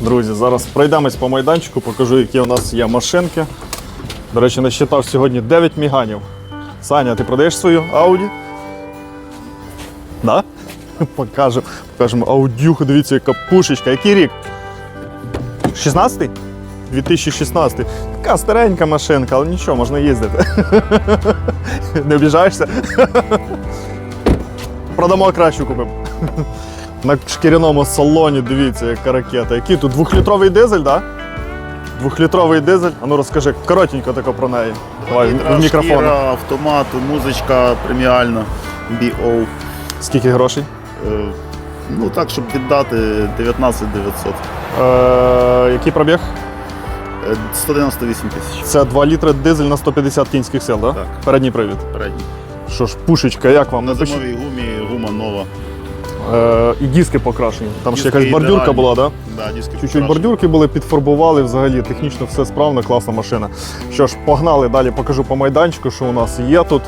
Друзі, зараз пройдемось по майданчику, покажу, які у нас є машинки. До речі, насчитав сьогодні 9 міганів. Саня, ти продаєш свою Audi? Да? Покажемо. Покажемо аудюху, дивіться, яка пушечка. Який рік? 16-й? 2016. Така старенька машинка, але нічого, можна їздити. Не обіжаєшся? Продамо кращу купимо. На шкіряному салоні, дивіться, яка ракета. Який тут двохлітровий дизель, так? Да? Двохлітровий дизель. А ну розкажи коротенько тако про неї. Давай в- в мікрофон. Шкіра, автомат, музичка преміальна, BO. Скільки грошей? Е, Ну так, щоб віддати 19 900. Е, який пробіг? Е, 198 тисяч. Це 2 літри дизель на 150 кінських сил, да? Так. Передній привід. Передній. Що ж, пушечка, як вам? На зимовій гумі гума нова. Е, і диски покрашені. Там ще Диски якась бордюрка ідеальні. була? Да? Да, диски Чуть-чуть покрашені. бордюрки були, підфарбували взагалі, технічно все справно, класна машина. Що ж, погнали далі, покажу по майданчику, що у нас є тут.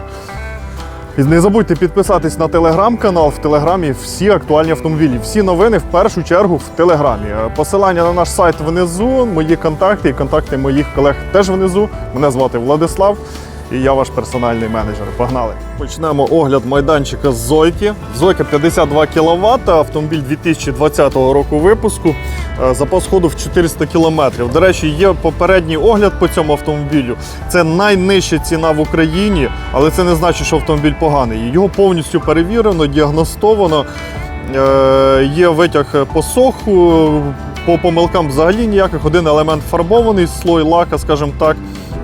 І не забудьте підписатись на телеграм-канал. В телеграмі всі актуальні автомобілі. Всі новини в першу чергу в телеграмі. Е, Посилання на наш сайт внизу, мої контакти і контакти моїх колег теж внизу. Мене звати Владислав. І я ваш персональний менеджер. Погнали. Почнемо огляд майданчика з Зойки. Зойка 52 кВт, автомобіль 2020 року випуску. Е, Запас ходу в 400 км. До речі, є попередній огляд по цьому автомобілю. Це найнижча ціна в Україні, але це не значить, що автомобіль поганий. Його повністю перевірено, діагностовано. Е, Є витяг по соху, по помилкам взагалі ніяких. Один елемент фарбований, слой лака, скажімо так.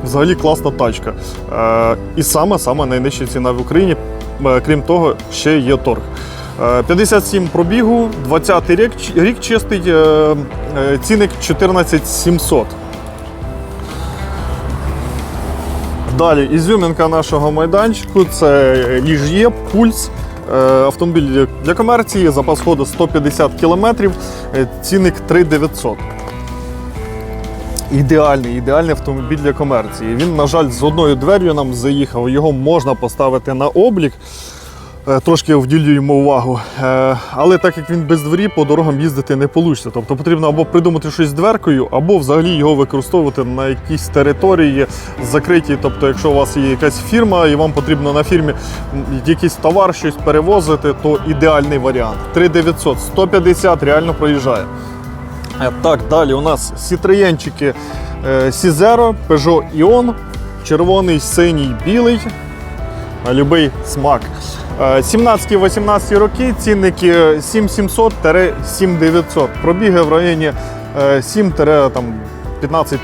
Взагалі класна тачка. Е, і саме саме найнижча ціна в Україні. Е, Крім того, ще є торг. Е, 57 пробігу, 20 рік, рік чистий, е, е, цінник 14 700. Далі ізюмінка нашого майданчику це ліж'є, пульс. Е, Автомобіль для комерції, запас ходу 150 км, цінник 3900. Ідеальний, ідеальний автомобіль для комерції. Він, на жаль, з одною двер'ю нам заїхав. Його можна поставити на облік. Е, Трошки вділюємо увагу. Е, Але так як він без двері, по дорогам їздити не вийде. Тобто потрібно або придумати щось з дверкою, або взагалі його використовувати на якійсь території закритій. Тобто, якщо у вас є якась фірма і вам потрібно на фірмі якийсь товар, щось перевозити, то ідеальний варіант. 3900, 150 реально проїжджає. Е, Так, далі у нас сітроєнчики Сізеро, Peugeot Ion, червоний, синій, білий, а любий смак. Е, 17-18 роки, цінники 7700-7900. Пробіги в районі е, 7-15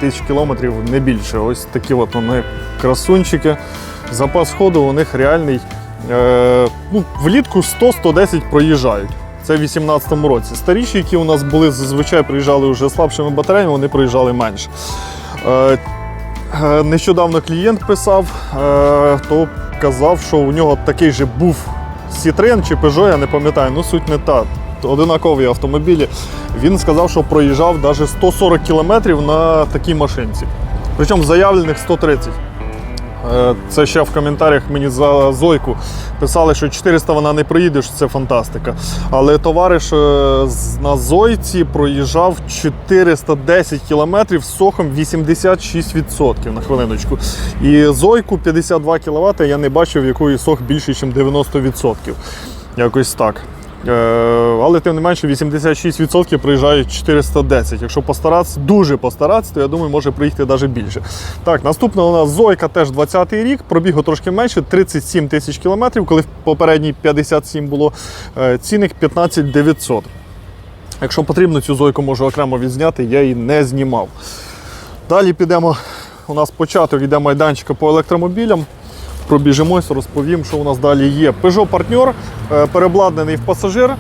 тисяч кілометрів, не більше. Ось такі от вони красунчики. Запас ходу у них реальний. Е, ну, влітку 100-110 проїжджають. Це в 2018 році. Старіші, які у нас були, зазвичай приїжджали вже слабшими батареями, вони проїжджали менше. Е, е, Нещодавно клієнт писав, е, то казав, що у нього такий же був Citroen чи Peugeot, я не пам'ятаю, ну суть не та. Одинакові автомобілі. Він сказав, що проїжджав навіть 140 кілометрів на такій машинці. Причому заявлених 130. Е, Це ще в коментарях мені за Зойку писали, що 400 вона не проїде, що це фантастика. Але товариш е, на Зойці проїжджав 410 кілометрів з сохом 86% на хвилиночку. І Зойку 52 кВт я не бачив, в якої сох більше, ніж 90%. Якось так. Е, Але тим не менше 86% проїжджають 410. Якщо постаратися, дуже постаратися, то я думаю, може приїхати навіть більше. Так, наступна у нас Зойка теж 20-й рік, пробігу трошки менше, 37 тисяч кілометрів, коли в попередній 57 було. Е, Цінник 15 900. Якщо потрібно, цю Зойку можу окремо відзняти, я її не знімав. Далі підемо. У нас початок йде майданчика по електромобілям. Пробіжимось, розповім, що у нас далі є. Peugeot Partner, е, переобладнаний в пасажир.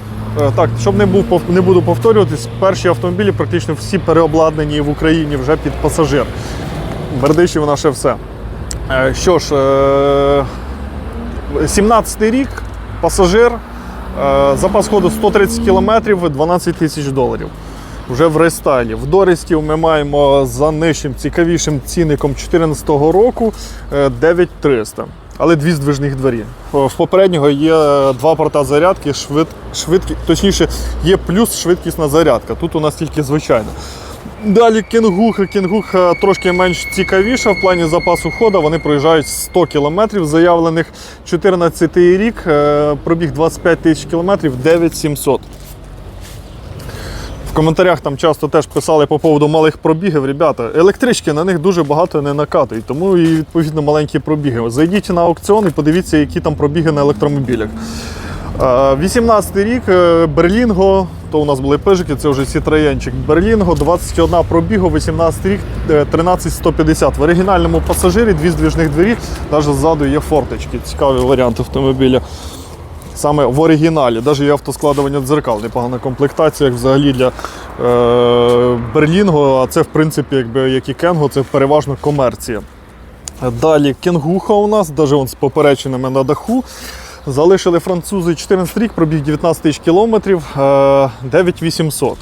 Е, Так, щоб не, був, не буду повторюватись, перші автомобілі практично всі переобладнані в Україні вже під пасажир. Бердичі вона ще все. Е, Що ж, е, 17-й рік, пасажир, запас ходу 130 км, 12 тисяч доларів. Вже в рестайлі. В Дорестів ми маємо за нижчим, цікавішим цінником 2014 року е, 9300. але дві здвижних двері. В попереднього є е, два порта зарядки, швид, швидкі, точніше, є плюс швидкісна зарядка. Тут у нас тільки звичайна. Далі кенгуха. Кенгуха трошки менш цікавіша в плані запасу ходу. Вони проїжджають 100 км заявлених 14 рік, е, пробіг 25 тисяч кілометрів, 9700. В коментарях там часто теж писали по поводу малих пробігів. Ребята, електрички на них дуже багато не накатують, тому і відповідно маленькі пробіги. Зайдіть на аукціон і подивіться, які там пробіги на електромобілях. Е, 18 рік е, Берлінго, то у нас були пижики, це вже Citroenчик. Берлінго, 21 пробігу, 18 рік, е, 13150. В оригінальному пасажирі дві здвіжних двері, навіть ззаду є форточки. Цікавий варіант автомобіля. Саме в оригіналі, навіть є автоскладування дзеркал, непогана комплектація, взагалі для е, Берлінго, а це в принципі, якби як і Кенго, це переважно комерція. Далі кенгуха у нас, навіть з поперечинами на даху. Залишили французи 14 рік, пробіг 19 тисяч кілометрів, е, 9800.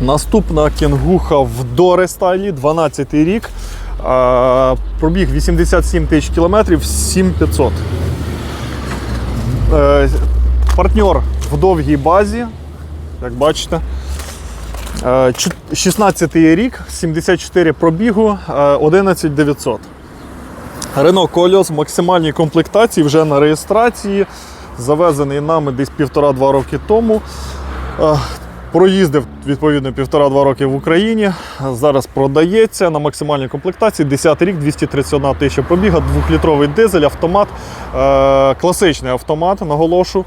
Наступна кенгуха в Доре стайлі, 12 рік. е, Пробіг 87 тисяч кілометрів, 7500. Е, Партнер в довгій базі, як бачите. Е, чу- 16 рік, 74 пробігу, е, 11900. Рено Кольос в максимальній комплектації вже на реєстрації. Завезений нами десь півтора-два роки тому. Е, Проїздив відповідно півтора-два роки в Україні. Зараз продається на максимальній комплектації. 10 рік, 231 тисяча пробіга, 2-літровий дизель, автомат, е, класичний автомат, наголошу.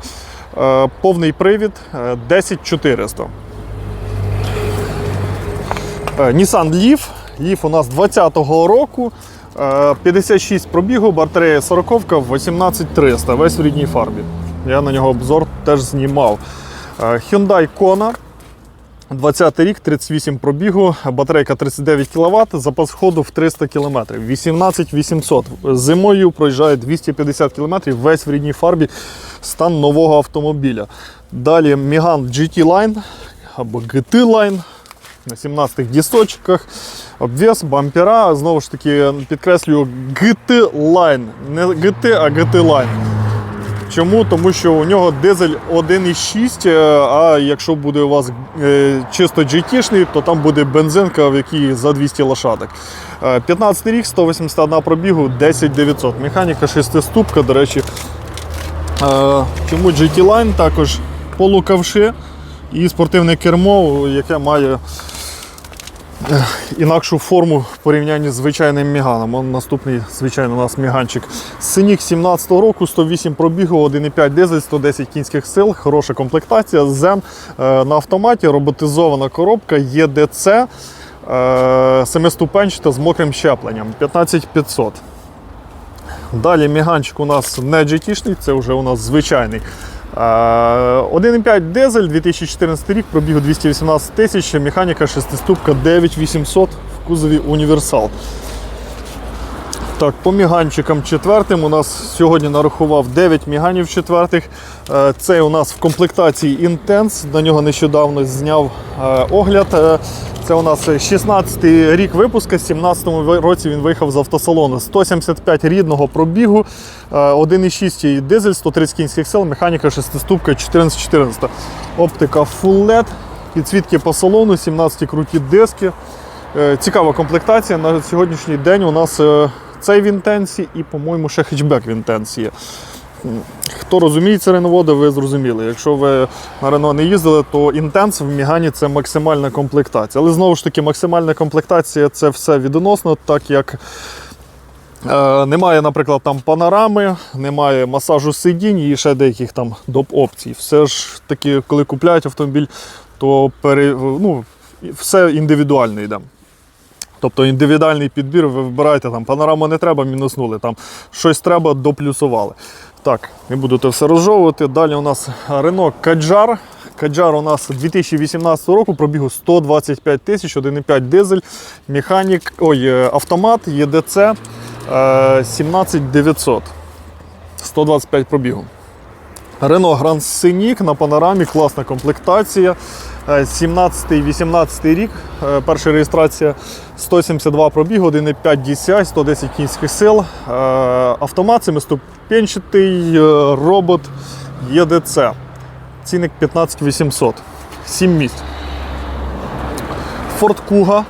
Е, повний привід е, 10400. Е, Nissan Leaf. У нас 20-го року. Е, 56 пробігу, батарея 40, 18300, весь в рідній фарбі. Я на нього обзор теж знімав. Е, Hyundai Kona. 20 рік, 38 пробігу, батарейка 39 кВт, запас ходу в 300 км, 18 800. Зимою проїжджає 250 км, весь в рідній фарбі, стан нового автомобіля. Далі Megane GT Line або GT Line на 17 дісочках, обвес, бампера. Знову ж таки, підкреслюю, GT Line. Не GT, а GT Line. Чому? Тому що у нього дизель 1,6, е, а якщо буде у вас е, чисто GT-шний, то там буде бензинка, в якій за 200 лошадок. Е, 15 рік, 181 пробігу, 10900. Механіка 6-ступка, до речі. Е, Чому GT Line також полукавши і спортивне кермо, яке має е, інакшу форму в порівнянні з звичайним Міганом. Он наступний, звичайно, у нас Міганчик. Синік 17-го року, 108 пробігу, 1,5 дизель, 110 кінських сил, хороша комплектація, Zen е, на автоматі, роботизована коробка, ЄДЦ, е, семиступенчата з мокрим щепленням, 15500. Далі міганчик у нас не GT-шний, це вже у нас звичайний. Е, 1,5 дизель, 2014 рік, пробігу 218 тисяч, механіка 6-ступка 9800 в кузові універсал. Так, по міганчикам четвертим у нас сьогодні нарахував 9 міганів четвертих. Е, Цей у нас в комплектації Intense, на нього нещодавно зняв е, огляд. Е, Це у нас 16-й рік випуска, 17 році він виїхав з автосалону. 175 рідного пробігу, е, 1,6 дизель, 130 кінських сил, механіка 6-ступка 14-14. Оптика Full LED, підсвітки по салону, 17 круті диски. Цікава комплектація. На сьогоднішній день у нас цей в інтенсі і, по-моєму, ще хетчбек в інтенсі є. Хто розуміється реноводи, ви зрозуміли. Якщо ви на Рено не їздили, то інтенс в Мігані це максимальна комплектація. Але знову ж таки, максимальна комплектація це все відносно, так як е, немає, наприклад, там панорами, немає масажу сидінь і ще деяких там доп. опцій. Все ж таки, коли купляють автомобіль, то пере, ну, все індивідуально йде. Тобто індивідуальний підбір, ви вибираєте там панораму не треба, мінуснули. Там щось треба, доплюсували. Так, не буду це все розжовувати. Далі у нас Renault Kadjar. Kadjar у нас 2018 року пробігу 125 тисяч, 1,5 дизель, механік, ой, е, автомат, ЄДЦ е, 17900. 125 пробігу. Renault Grand Scenic на панорамі, класна комплектація. 17-18 рік. Е, Перша реєстрація 172 пробігу, 1,5 DCI, 110 кінських сил. Е, Автомат семиступенчатий е, робот ЄДЦ. Цінник 15 800. 7 місць. Ford Kuga.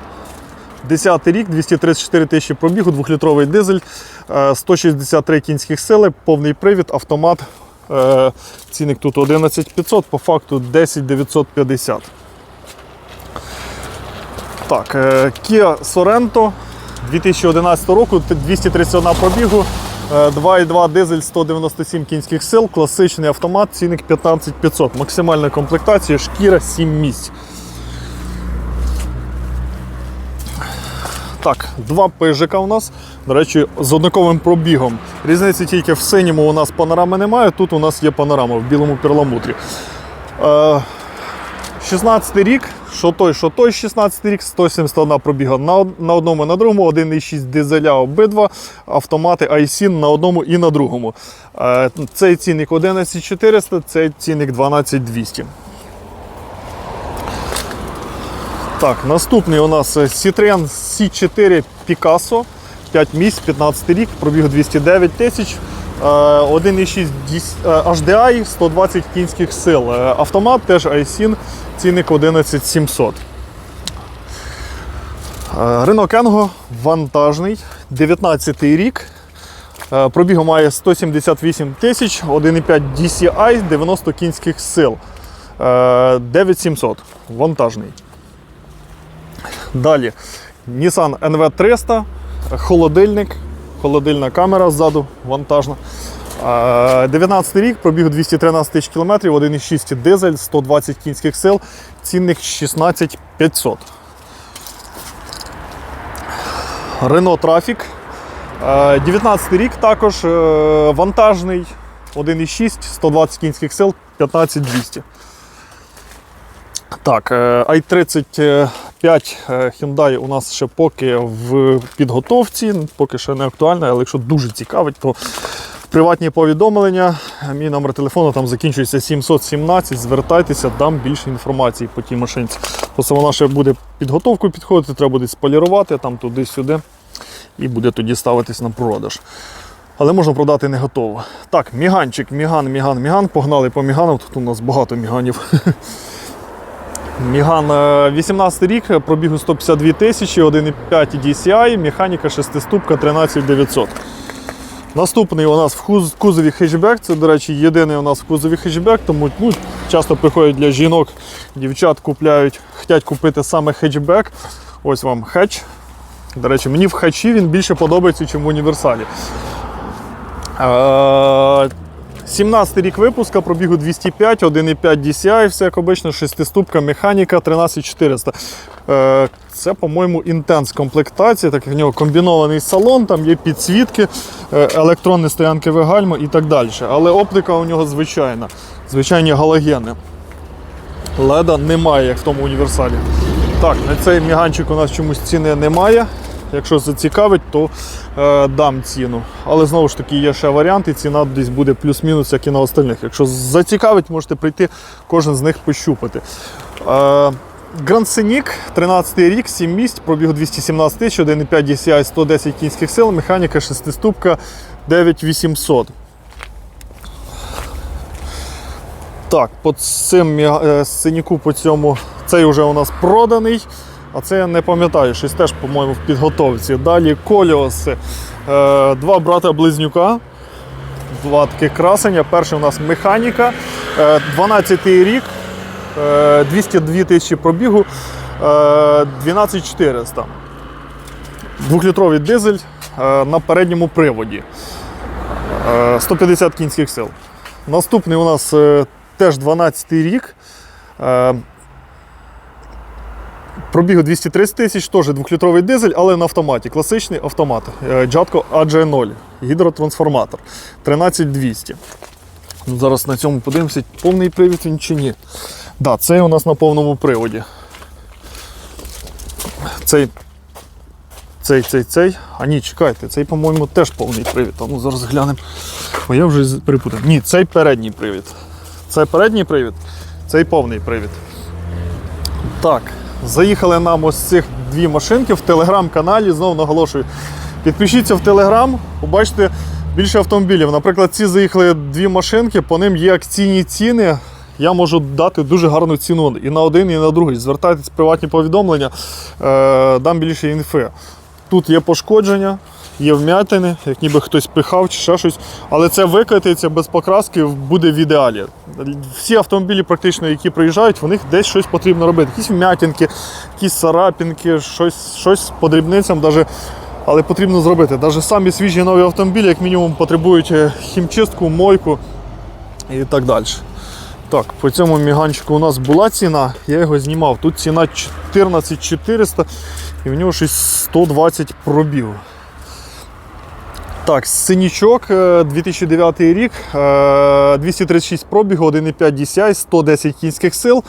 10 рік, 234 тисячі пробігу, 2-літровий дизель, е, 163 кінських сили, повний привід, автомат. Е, Цінник тут 11500, по факту 10 950. Так, е, Kia Sorento 2011 року, 231 пробігу, е, 2,2 дизель, 197 кінських сил, класичний автомат, цінник 15500, Максимальна комплектація, шкіра 7 місць. Так, два пижика у нас. До речі, з однаковим пробігом. Різниці тільки в синьому у нас панорами немає, тут у нас є панорама в білому перламутрі. Е, 16 рік, що той, що той 16 рік, 171 пробіга на, на одному і на другому, 1,6 дизеля обидва, автомати iSIN на одному і на другому. Е, Цей цінник 11400, цей цінник 12200. Так, наступний у нас е, Citroen C4 Picasso, 5 місць, 15 рік, пробіг 209 тисяч. е, 1,6 е, HDI, 120 кінських сил. Е, Автомат теж iSIN, цінник 11700. Е, Рено Кенго вантажний, 19 рік. Е, Пробігу має 178 тисяч, 1,5 DCI, 90 кінських сил. Е, 9700. Вантажний. Далі Nissan NV300, холодильник, холодильна камера ззаду вантажна. Е, 19 рік, пробіг 213 тисяч кілометрів, 1,6 дизель, 120 кінських сил, цінник 16 500. Renault Trafic. Е, 19 рік також е, вантажний, 1,6, 120 кінських сил, 15 200. Так, е, i35 е, Hyundai у нас ще поки в підготовці, поки ще не актуальна, але якщо дуже цікавить, то приватні повідомлення. Мій номер телефону там закінчується 717. Звертайтеся, дам більше інформації по тій машинці. Просто вона ще буде підготовку підходити, треба буде сполірувати там туди-сюди і буде тоді ставитись на продаж. Але можна продати не готово. Так, міганчик, міган, міган, міган. Погнали по міганам. Тут у нас багато міганів. Міган е, 18 рік, пробігу 152 тисячі, 1,5 DCI, механіка 6 ступка 13900. Наступний у нас в кузові хетчбек. Це, до речі, єдиний у нас в кузові хетчбек, тому ну, часто приходять для жінок, дівчат купляють, хочуть купити саме хетчбек. Ось вам хетч. До речі, мені в хетчі він більше подобається, ніж в універсалі. Е, 17 рік випуска, пробігу 205, 1,5 DCI, все як обично, 6 ступка, механіка 13400. Е, Це, по-моєму, інтенс комплектація, так як в нього комбінований салон, там є підсвітки, е, електронні стоянки гальма і так далі. Але оптика у нього звичайна, звичайні галогени. Леда немає, як в тому універсалі. Так, на цей міганчик у нас чомусь ціни немає. Якщо зацікавить, то е, дам ціну. Але знову ж таки є ще варіанти, ціна десь буде плюс-мінус, як і на остальних. Якщо зацікавить, можете прийти, кожен з них пощупати. Е, Grand Scenic, 13 рік, 7 місць, пробіг 217 тисяч, 1,5 DCI, 110 кінських сил, механіка 6-ступка 9800. Так, по цим синіку по цьому цей вже у нас проданий. А це я не пам'ятаю, щось теж, по-моєму, в підготовці. Далі коліоси. Е, два брата-близнюка. Два таких красення. Перший у нас механіка. Е, 12 рік. Е, 202 тисячі пробігу. Е, 12400. Двохлітровий дизель е, на передньому приводі. Е, 150 кінських сил. Наступний у нас е, теж 12 й рік. Е, Пробігу 230 тисяч, теж двохлітровий дизель, але на автоматі. Класичний автомат. Е, Jatco AJ0, гідротрансформатор. 13200. Ну, зараз на цьому подивимося, повний привід він чи ні. Да, це у нас на повному приводі. Цей, цей, цей, цей. А ні, чекайте, цей, по-моєму, теж повний привід. А ну зараз глянемо. Бо я вже перепутав. Ні, цей передній привід. Це передній привід, цей повний привід. Так, заїхали нам ось цих дві машинки в телеграм-каналі. Знову наголошую. Підпишіться в телеграм, побачите більше автомобілів. Наприклад, ці заїхали дві машинки, по ним є акційні ціни. Я можу дати дуже гарну ціну і на один, і на другий. Звертайтесь в приватні повідомлення, е, дам більше інфи. Тут є пошкодження, є вмятини, як ніби хтось пихав чи ще щось. Але це викатається без покраски, буде в ідеалі. Всі автомобілі, практично, які приїжджають, в них десь щось потрібно робити. Якісь вмятинки, якісь царапінки, щось, щось по дрібницям. Даже, але потрібно зробити. Навіть самі свіжі нові автомобілі, як мінімум, потребують е, хімчистку, мойку і так далі. Так, по цьому міганчику у нас була ціна, я його знімав. Тут ціна 14400 і в нього щось 120 пробіг. Так, синічок, е, 2009 рік, е, 236 пробігу, 1,5 DCI, 110 кінських сил.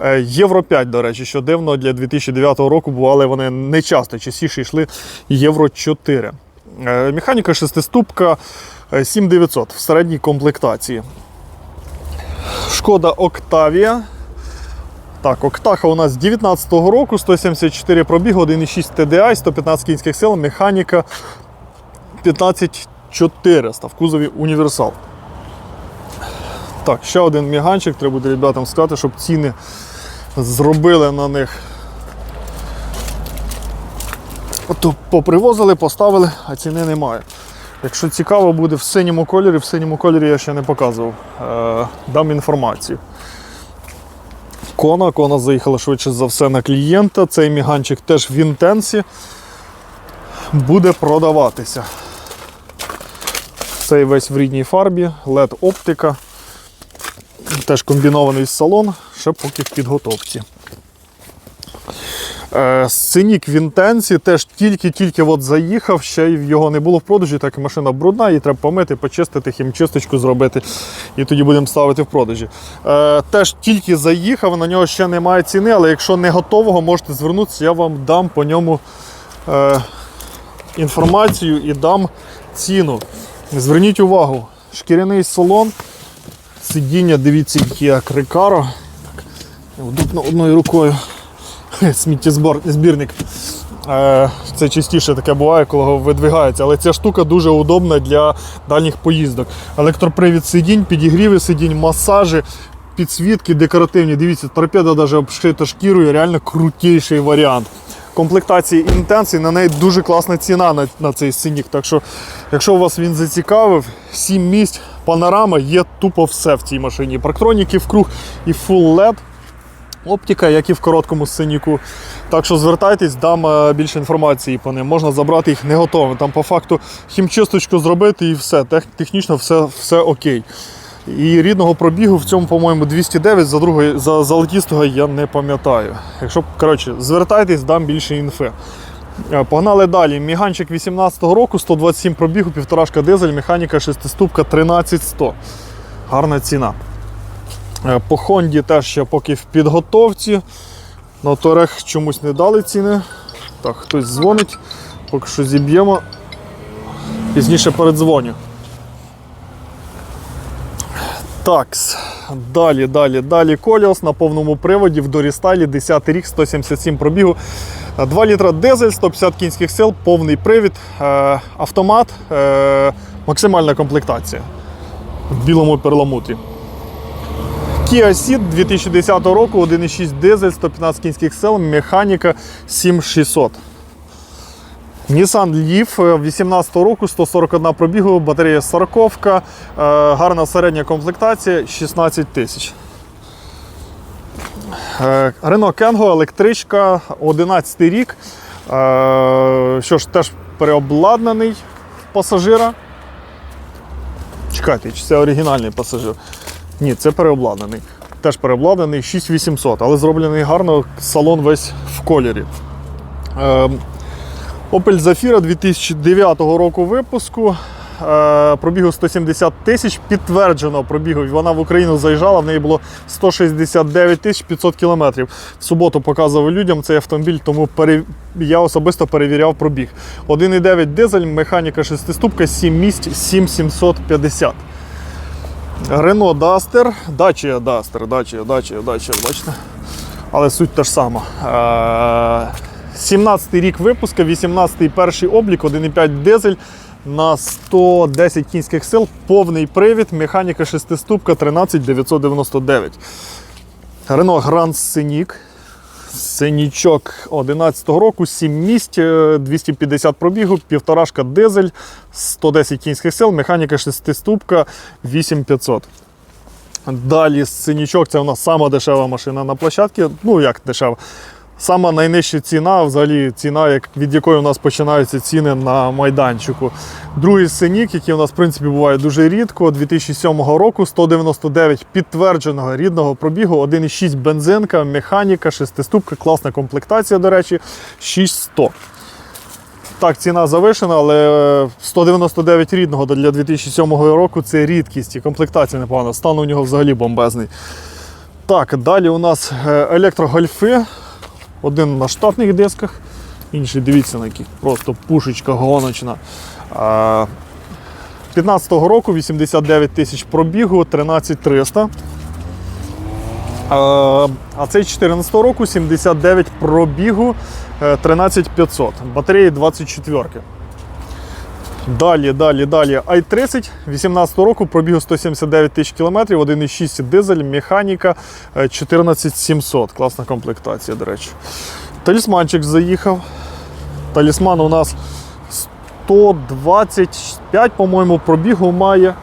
Е, Євро 5, до речі, що дивно для 2009 року бували вони не часто, частіше йшли Євро 4. Е, Механіка шестиступка е, 7900 в середній комплектації. Шкода Октавія. Так, Октаха у нас 19-го року, 174 пробігу, 1,6 TDI, 115 кінських сил, механіка 15400 в кузові універсал. Так, ще один міганчик, треба буде ребятам сказати, щоб ціни зробили на них. Ото попривозили, поставили, а ціни немає. Якщо цікаво буде в синьому кольорі, в синьому кольорі я ще не показував. Е, дам інформацію. Кона, кона заїхала швидше за все на клієнта. Цей міганчик теж в інтенсі буде продаватися. Цей весь в рідній фарбі, LED оптика. Теж комбінований салон, ще поки в підготовці. Е, Сценік в інтенсі теж тільки-тільки от заїхав, ще й його не було в продажі, так і машина брудна, її треба помити, почистити, хімчисточку зробити, і тоді будемо ставити в продажі. Е, теж тільки заїхав, на нього ще немає ціни, але якщо не готового, можете звернутися, я вам дам по ньому е, інформацію і дам ціну. Зверніть увагу, шкіряний салон, сидіння, дивіться, як рекаро. Удобно одною рукою. сміттєзбірник. Е, Це частіше таке буває, коли видвигається. Але ця штука дуже удобна для дальніх поїздок. Електропривід сидінь, підігріви сидінь, масажі, підсвітки декоративні. Дивіться, торпеда навіть обшита шкірою, реально крутіший варіант. Комплектації інтенсії, на неї дуже класна ціна на, на цей синік. Так що, якщо вас він зацікавив, 7 місць, панорама, є тупо все в цій машині. Парктроніки вкруг і full LED. Оптика, як і в короткому синіку. Так що звертайтесь, дам е, більше інформації по ним. Можна забрати їх не готовими. Там по факту хімчисточку зробити і все. Тех- Технічно все, все окей. І рідного пробігу в цьому, по-моєму, 209, за другої, за золотістого я не пам'ятаю. Якщо, коротше, звертайтесь, дам більше інфи. Е, Погнали далі. Міганчик 18-го року, 127 пробігу, півторашка дизель, механіка шестиступка 13100. Гарна ціна. Е, По Хонді теж ще поки в підготовці. На Торех чомусь не дали ціни. Так, хтось дзвонить, поки що зіб'ємо. Пізніше передзвоню. Так, далі, далі, далі Коліос на повному приводі в Дорістайлі, 10 рік, 177 пробігу. 2 літра дизель, 150 кінських сил, повний привід, е, автомат, е, максимальна комплектація в білому перламутрі. Kia Ceed 2010 року, 1,6 дизель, 115 кінських сил, механіка 7600. Nissan Leaf е, 18 року, 141 пробігу, батарея 40, е, гарна середня комплектація 16 тисяч. Е, Renault Kangoo, електричка, 11 рік. Е, Що ж, теж переобладнаний пасажира. Чекайте, чи це оригінальний пасажир? Ні, це переобладнаний. Теж переобладнаний 6800, але зроблений гарно, салон весь в кольорі. Opel Zafira 2009 року випуску. Е, Пробігу 170 тисяч, підтверджено пробігу. Вона в Україну заїжджала, в неї було 169 тисяч 500 кілометрів. В суботу показував людям цей автомобіль, тому я особисто перевіряв пробіг. 1,9 дизель, механіка шестиступка, 7 місць, 7750. Renault Duster, Dacia Duster, Dacia, Dacia, Dacia, бачите? але суть та ж сама. Е, 17-й рік випуска, 18-й перший облік, 1,5 дизель на 110 кінських сил, повний привід, механіка шестиступка 13999. Рено Гранд Сенік. Синічок 11 року, 7 місць, е, 250 пробігу, півторашка дизель, 110 кінських сил, механіка шестиступка 8500. Далі синічок це у нас сама дешева машина на площадці. Ну як дешева. Сама найнижча ціна, взагалі ціна, як, від якої у нас починаються ціни на майданчику. Другий синік, який у нас в принципі буває дуже рідко, 2007 року, 199 підтвердженого рідного пробігу, 1,6 бензинка, механіка, шестиступка, класна комплектація, до речі, 6100. Так, ціна завишена, але 199 рідного для 2007 року це рідкість і комплектація непогана. Стан у нього взагалі бомбезний. Так, далі у нас е, електрогольфи. Один на штатних дисках, інший дивіться на яких просто пушечка гоночна. А, 15-го року 89 тисяч пробігу, 13300. А, цей 14 року 79 пробігу, е, 13500. Батареї 24. Далі, далі, далі. i30 18 року пробігу 179 тисяч кілометрів, 1,6 дизель, механіка е, 14700. Класна комплектація, до речі. Талісманчик заїхав. Талісман у нас 125, по-моєму, пробігу має.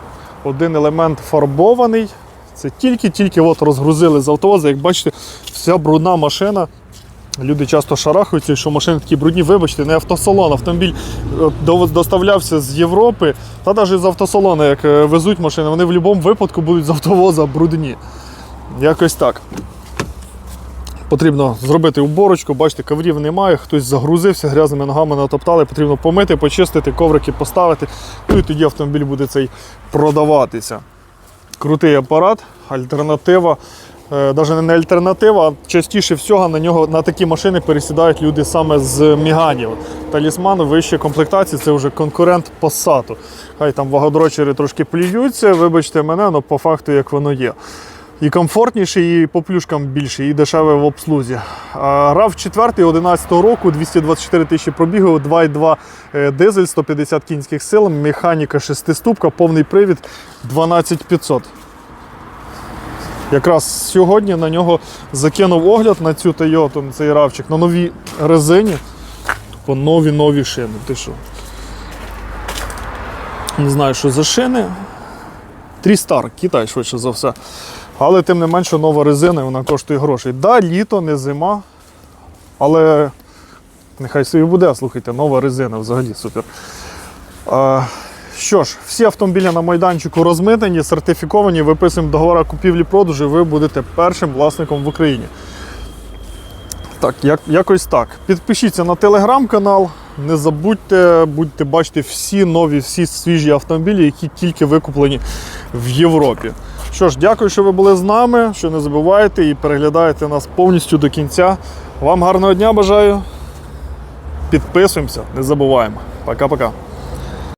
Один елемент фарбований. Це тільки-тільки от розгрузили з автовоза. Як бачите, вся брудна машина. Люди часто шарахаються, що машини такі брудні, вибачте, не автосалон. Автомобіль е, доставлявся з Європи, та навіть з автосалону, як е, везуть машини, вони в будь-якому випадку будуть з автовоза брудні. Якось так. Потрібно зробити уборочку, бачите, коврів немає, хтось загрузився, грязними ногами натоптали, потрібно помити, почистити, коврики поставити. Ну і тоді автомобіль буде цей продаватися. Крутий апарат, альтернатива. Навіть не альтернатива, а частіше всього на нього на такі машини пересідають люди саме з Міганів. Талісман вищої комплектації це вже конкурент Passat. Хай там вагодрочери трошки плюються, вибачте мене, але по факту як воно є. І комфортніший, і по плюшкам більше, і дешевий в обслузі. RAV 4 11 року, 224 тисячі пробігу, 2,2 е, дизель, 150 кінських сил, механіка шестиступка, повний привід 12500. Якраз сьогодні на нього закинув огляд на цю Toyota, на цей равчик, на новій резині. По нові нові шини. Ти що? Не знаю, що за шини. Трістар, Китай, швидше за все. Але тим не менше нова резина, вона коштує грошей. Да, літо, не зима. Але нехай собі буде, слухайте, нова резина взагалі супер. Що ж, всі автомобілі на майданчику розмитнені, сертифіковані, виписуємо договори купівлі-продажу, ви будете першим власником в Україні. Так, як, якось так. Підпишіться на телеграм-канал. Не забудьте, будьте бачити всі нові, всі свіжі автомобілі, які тільки викуплені в Європі. Що ж, дякую, що ви були з нами. Що не забувайте і переглядаєте нас повністю до кінця. Вам гарного дня бажаю. Підписуємося, не забуваємо. Пока-пока.